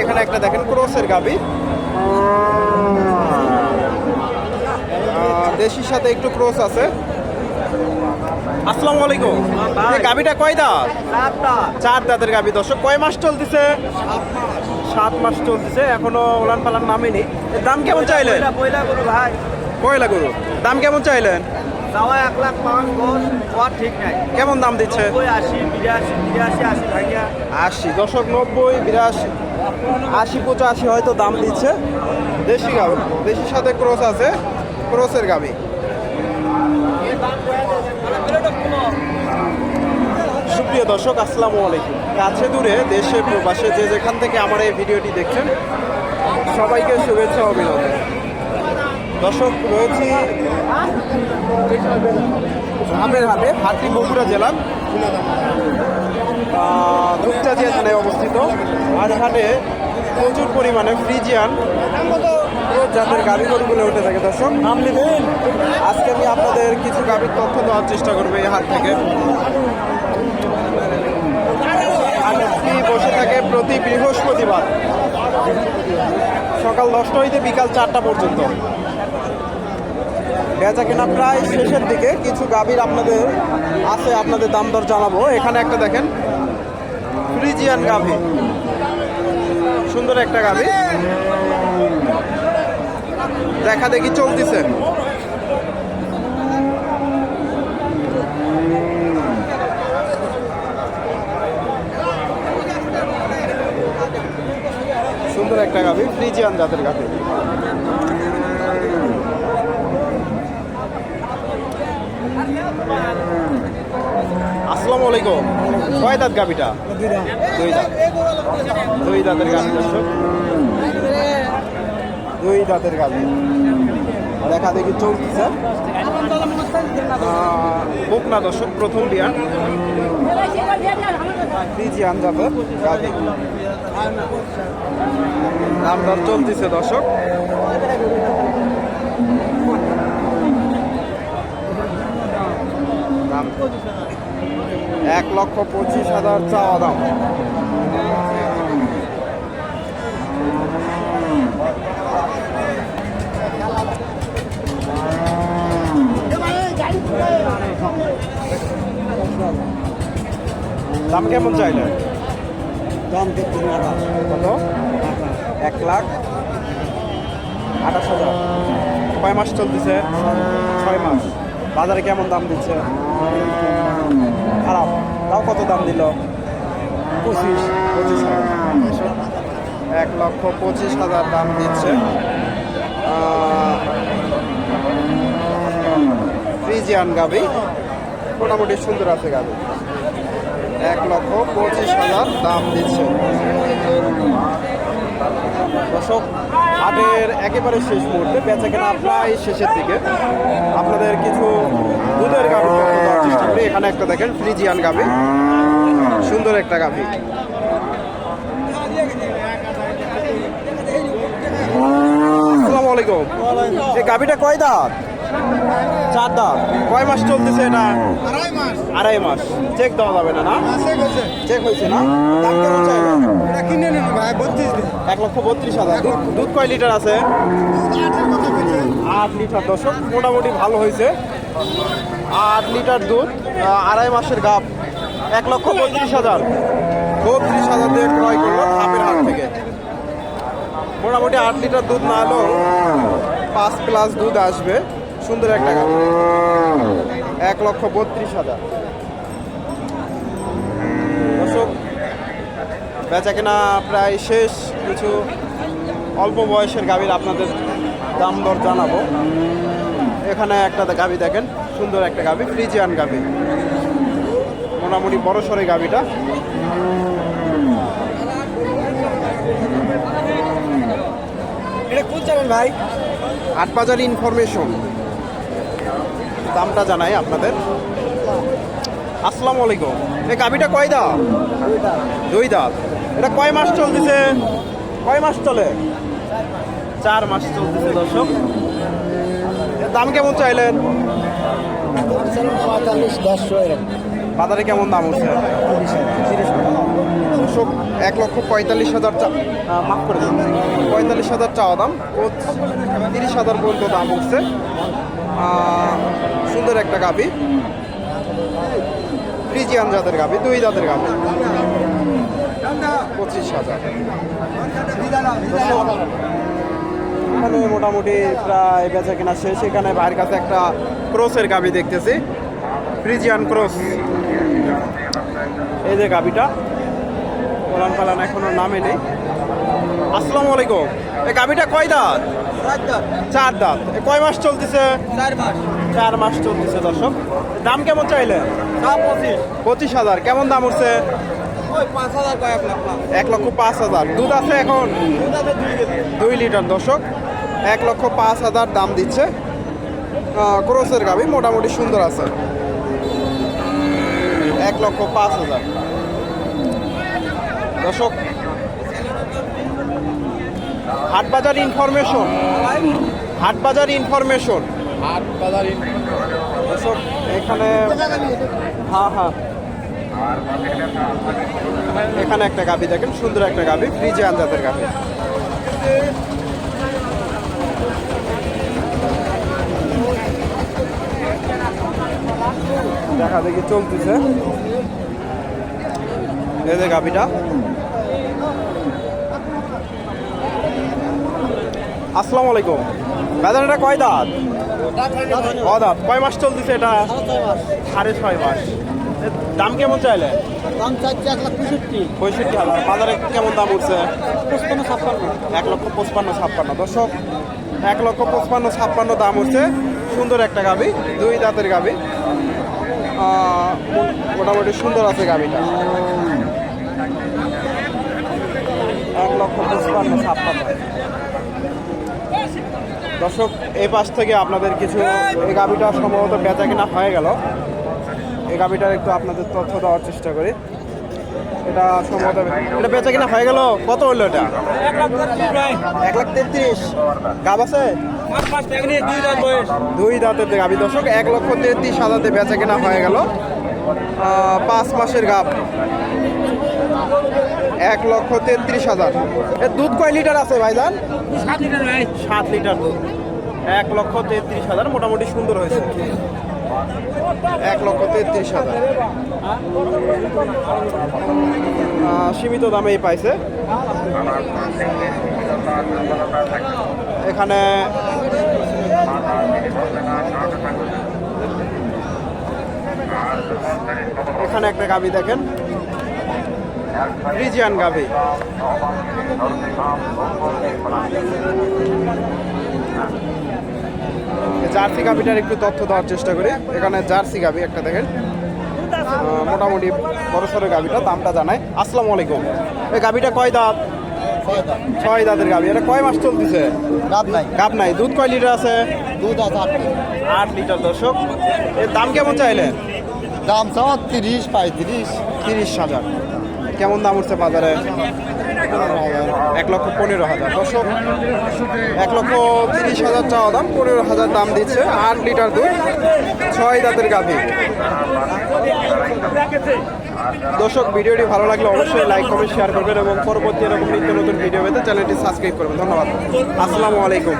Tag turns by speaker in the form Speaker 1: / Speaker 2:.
Speaker 1: এখানে একটা দেখেন ক্রসের গাবি। দেশির সাথে একটু ক্রস আছে। আসসালামু আলাইকুম। এই গাবিটা কয় দাঁত? চার দাঁতের গাবি। দর্শক কয় মাস চলতেছে? সাত মাস চলতেছে এখনও ওলান পালান নামেনি। দাম কেমন চাইলেন?
Speaker 2: পয়লা গরু ভাই।
Speaker 1: কয়লা গরু। দাম কেমন চাইলেন?
Speaker 2: যাওয়া এক লাখ পাঁচ দশ হওয়ার ঠিক নাই।
Speaker 1: কেমন দাম দিচ্ছে?
Speaker 2: আশি বিরাশি বিরাশি আশি ভাইয়া
Speaker 1: আশি দশক নব্বই বিরাশি। আশি পঁচাশি হয়তো দাম দিচ্ছে। দেশি গাবি দেশির সাথে ক্রস আছে ক্রসের গাবি। সুপ্রিয় দর্শক আসসালামু আলাইকুম। কাছে দূরে দেশে প্রবাসে যে যেখান থেকে আমার এই ভিডিওটি দেখছেন সবাইকে শুভেচ্ছা অভিনন্দন। দর্শক, রয়েছি ধামের হাটে, হাটটি বগুড়া জেলার। দুপচাজিয়া থানায় অবস্থিত, আর হাটে প্রচুর পরিমাণে ফ্রিজিয়ান জাতের গাড়ি উঠে থাকে। দর্শক নাম নেবেন আজকে আমি আপনাদের কিছু গাড়ির তথ্য দেওয়ার চেষ্টা করব এই হাট থেকে। হাটটি বসে থাকে প্রতি বৃহস্পতিবার। সকাল দশটা হইতে বিকাল চারটা পর্যন্ত। বেচা কেনা প্রায় শেষের দিকে। কিছু গাভীর আপনাদের আছে, আপনাদের দাম দর জানাব। এখানে একটা দেখেন, ফ্রিজিয়ান গাভী। সুন্দর একটা গাভী। দেখা দেখি চলতেছে। সুন্দর একটা গাভী, ফ্রিজিয়ান জাতের গাভী। আসসালামু আলাইকুম। কয় দাঁত গাভিটা? দুই দাঁত। দুই দাঁতের দর্শক। দুই দাঁতের গাভি। দেখা দেখি চলতেছে। বুক না দর্শক, প্রথম বিয়ান ফ্রিজিয়ান জাতের গাভি। দাম চলতেছে দর্শক। এক লক্ষ পঁচিশ হাজার চাওয়া দাম। দাম কেমন চাইলে?
Speaker 2: দাম
Speaker 1: কত এক লাখ আঠাশ হাজার। কয় মাস চলতেছে? ছয় মাস। বাজারে কেমন দাম দিচ্ছে? খারাপ। তাও কত দাম দিল? পঁচিশ পঁচিশ এক লক্ষ পঁচিশ হাজার দাম দিচ্ছে। ফ্রিজিয়ান গাবি। মোটামুটি সুন্দর আছে গাবি। এক লক্ষ পঁচিশ হাজার দাম দিচ্ছে। দর্শক, হাটের একেবারে শেষ মুহূর্তে বেচা কেনা প্রায় শেষের দিকে। আপনাদের কিছু দুধের গাভি এখানে একটা দেখেন, ফ্রিজিয়ান গাভি। সুন্দর একটা গাভি। আসসালামু আলাইকুম। এই গাভিটা কয় দাঁত? চার দাঁত কয় মাস চলতেছে এটা?
Speaker 2: আড়াই মাস।
Speaker 1: আড়াই মাস। চেক দেওয়া যাবে না না?
Speaker 2: মাসে গেছে
Speaker 1: চেক হয়েছে না? দাম কেমন?
Speaker 2: এটা কিনে নিন ভাই বত্রিশ
Speaker 1: এক লক্ষ বত্রিশ হাজার। দুধ কয় লিটার আছে? আট লিটার। দশক মোটামুটি ভালো হয়েছে। আট লিটার দুধ আড়াই মাসের গাপ। এক লক্ষ বত্রিশ হাজার। বত্রিশ হাজার দিয়ে ক্রয় করল ধাপের হাট থেকে। মোটামুটি আট লিটার দুধ না হলেও পাঁচ প্লাস দুধ আসবে। সুন্দর একটা গাপ এক লক্ষ বত্রিশ হাজার। দর্শক বেচা কেনা প্রায় শেষ। কিছু অল্প বয়সের গাভীর আপনাদের দাম দর জানাব। এখানে একটা গাভী দেখেন সুন্দর একটা গাভী ফ্রিজিয়ান গাভী মোটামুটি বড় সরে গাভীটা
Speaker 2: এটা কোন ভাই?
Speaker 1: আট বাজার ইনফরমেশন। দামটা জানাই আপনাদের। আসসালামু আলাইকুম। এই গাভীটা কয় দাম দুই দাঁত। এটা কয় মাস চলতেছে? কয় মাস চলে? চার মাস চলতেছে দর্শক। দাম কেমন চাইলেন? বাজারে কেমন দাম হচ্ছে? দর্শক এক লক্ষ পঁয়তাল্লিশ হাজার মাফ করে দিন। পঁয়তাল্লিশ হাজার চাওয়া দাম। তিরিশ হাজার পর্যন্ত দাম আহ, সুন্দর একটা গাবি ফ্রিজিয়ান জাতের গাবি দুই জাতের গাবি পঁচিশ হাজার। মোটামুটি প্রায় বেচা কেনা শেষ। এখানে ভাইয়ের কাছে একটা ক্রসের গাভি দেখতেছি। Friesian cross. এই যে গাবিটা কোরআন ফালান এখনও নামে নেই। আসসালামু আলাইকুম। এই গাবিটা কয় দাঁত? চার দাঁত। কয় মাস চলতেছে?
Speaker 2: চার মাস।
Speaker 1: চার মাস চলতেছে দর্শক। দাম কেমন চাইলে
Speaker 2: পঁচিশ।
Speaker 1: হাজার। কেমন দাম উঠছে? এক লক্ষ পাঁচ হাজার। দুধ আছে এখন? দুই লিটার দর্শক। এক লক্ষ পাঁচ হাজার দাম দিচ্ছে। ক্রসের গাবি মোটামুটি সুন্দর আছে। এক লক্ষ পাঁচ হাজার। দর্শক হাট বাজার ইনফরমেশন। হাটবাজার ইনফরমেশন।
Speaker 2: হাট বাজার
Speaker 1: দর্শক এখানে হ্যাঁ হ্যাঁ। এখানে একটা গাবি দেখেন সুন্দর একটা গাবি ফ্রিজে আনজাতের গাবি দেখা দেখি চলতেছে। এই যে আসসালামু আলাইকুম। বাজার এটা কয় দাঁত? দাঁত? কয় মাস চলতেছে এটা? সাড়ে ছয় মাস। দাম কেমন চাইলে?
Speaker 2: দাম চাচ্ছি এক লাখ পঁয়ষট্টি।
Speaker 1: পঁয়ষট্টি হাজার। বাজারে কেমন দাম উঠছে?
Speaker 2: পঁচপান্ন ছাপ্পান্ন।
Speaker 1: এক লক্ষ পঁচপান্ন ছাপ্পান্ন। দর্শক এক লক্ষ পঁচপান্ন ছাপ্পান্ন দাম হচ্ছে সুন্দর একটা গাবি দুই দাঁতের গাবি। মোটামুটি সুন্দর আছে গাবিটা। এক লক্ষ পঁচপান্ন ছাপ্পান্ন। দর্শক, এই পাশ থেকে আপনাদের কিছু এই গাবিটা সম্ভবত বেচা কিনা হয়ে গেল। এই গাবিটার একটু আপনাদের তথ্য দেওয়ার চেষ্টা করি। এটা সম্ভবত এটা বেচা কিনা হয়ে গেল। কত হলো এটা?
Speaker 2: এক লাখ
Speaker 1: তেত্রিশ। গাব আছে?
Speaker 2: দুই
Speaker 1: দাঁতের গাবি। দর্শক, এক লক্ষ তেত্রিশ হাজারে বেচা কেনা হয়ে গেল। পাঁচ মাসের গাব। এক লক্ষ তেত্রিশ হাজার। এর দুধ কয় লিটার আছে ভাইজান?
Speaker 2: সাত লিটার ভাই
Speaker 1: সাত লিটার দুধ। এক লক্ষ তেত্রিশ হাজার মোটামুটি সুন্দর হয়েছে। এক লক্ষ তেত্রিশ হাজার। সীমিত দামেই পাইছে। এখানে এখানে একটা গাবি দেখেন। ফ্রিজিয়ান গাবি জার্সি গাবিটার একটু তথ্য দেওয়ার চেষ্টা করি। এখানে জার্সি গাবি একটা দেখেন। মোটামুটি বড় সড়ো গাবিটা দামটা জানাই। আসসালামু আলাইকুম। এই গাবিটা কয় দাঁত? ছয় দাঁতের গাবি এটা কয় মাস চলতেছে?
Speaker 2: লাভ নাই।
Speaker 1: গাব নাই। দুধ কয় লিটার আছে?
Speaker 2: দুধ আছে আট
Speaker 1: আট লিটার দর্শক। এর দাম কেমন চাইলেন?
Speaker 2: দাম চাওয়া তিরিশ পঁয়ত্রিশ।
Speaker 1: তিরিশ হাজার। কেমন দাম উঠছে বাজারে? এক লক্ষ পনেরো হাজার। দর্শক, এক লক্ষ তিরিশ হাজার চাওয়া দাম, পনেরো হাজার দাম দিচ্ছে আট লিটার দুধ, ছয় দাঁতের গাভি। দর্শক, ভিডিওটি ভালো লাগলে অবশ্যই লাইক কমেন্ট শেয়ার করবেন এবং পরবর্তী এরকম নিত্য নতুন ভিডিও পেতে চ্যানেলটি সাবস্ক্রাইব করবেন। ধন্যবাদ। আসসালামু আলাইকুম।